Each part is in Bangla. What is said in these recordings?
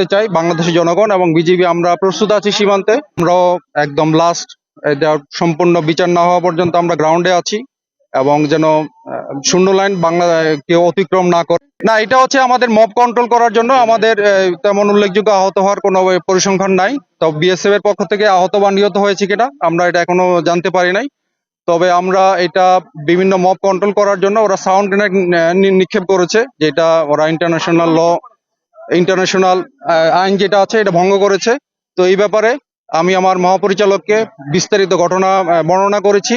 করতে চাই বাংলাদেশের জনগণ এবং বিজিবি, আমরা প্রস্তুত আছি সীমান্তে। আমরাও একদম লাস্ট সম্পূর্ণ বিচার না হওয়া পর্যন্ত আমরা গ্রাউন্ডে আছি এবং যেন শূন্য লাইন বাংলা কেউ অতিক্রম না করে। না, এটা হচ্ছে আমাদের মব কন্ট্রোল করার জন্য। আমাদের তেমন উল্লেখযোগ্য আহত হওয়ার কোনো পরিসংখ্যান নাই। তো বিএসএফ এর পক্ষ থেকে আহত বা নিহত হয়েছে কিনা, আমরা এটা এখনও জানতে পারি নাই। তবে আমরা এটা বিভিন্ন মব কন্ট্রোল করার জন্য ওরা সাউন্ড নিক্ষেপ করেছে, যেটা ওরা ইন্টারন্যাশনাল ল ইন্টারন্যাশনাল আইন যেটা আছে, এটা ভঙ্গ করেছে। তো এই ব্যাপারে আমি আমার মহাপরিচালককে বিস্তারিত ঘটনা বর্ণনা করেছি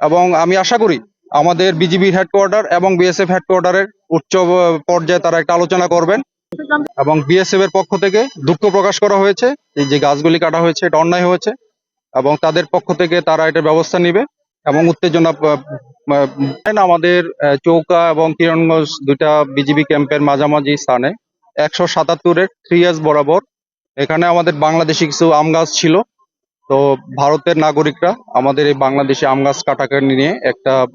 এবং আমি আশা করি আমাদের বিজিবির হেডকোয়ার্টার এবং বিএসএফ হেডকোয়ার্টারের উচ্চ পর্যায়ে তারা একটা আলোচনা করবেন এবং বিএসএফ এর পক্ষ থেকে দুঃখ প্রকাশ করা হয়েছে। এই যে গাছগুলি কাটা হয়েছে, এটা অন্যায় হয়েছে এবং তাদের পক্ষ থেকে তারা এটা ব্যবস্থা নেবে এবং উত্তেজনা আমাদের চৌকা এবং কিরণগঞ্জ দুটা বিজিবি ক্যাম্পের মাঝামাঝি স্থানে একশো সাতাত্তরের থ্রি এস বরাবর। এখানে আমাদের বাংলাদেশি কিছু আম গাছ ছিল। তো ভারতের নাগরিকরা আমাদের এই বাংলাদেশি আম গাছ কাটাকে নিয়ে একটা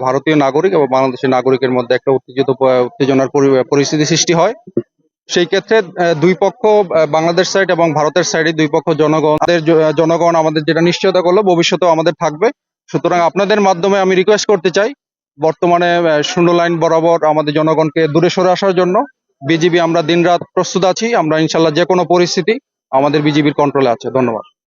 ভারতীয় নাগরিক এবং বাংলাদেশের নাগরিকের মধ্যে একটা উত্তেজিত, উত্তেজনার পরি- পরিস্থিতি সৃষ্টি হয়। সেই ক্ষেত্রে দুই পক্ষ বাংলাদেশ সাইড এবং ভারতের সাইডে দুই পক্ষ জনগণ জনগণ আমাদের যেটা নিশ্চয়তা করল, ভবিষ্যতেও আমাদের থাকবে। সুতরাং আপনাদের মাধ্যমে আমি রিকোয়েস্ট করতে চাই, বর্তমানে শূন্য লাইন বরাবর আমাদের জনগণকে দূরে সরে আসার জন্য। বিজিবি, আমরা দিনরাত প্রস্তুত আছি। আমরা ইনশাল্লাহ যে কোনো পরিস্থিতি আমাদের বিজিবির কন্ট্রোলে আছে। ধন্যবাদ।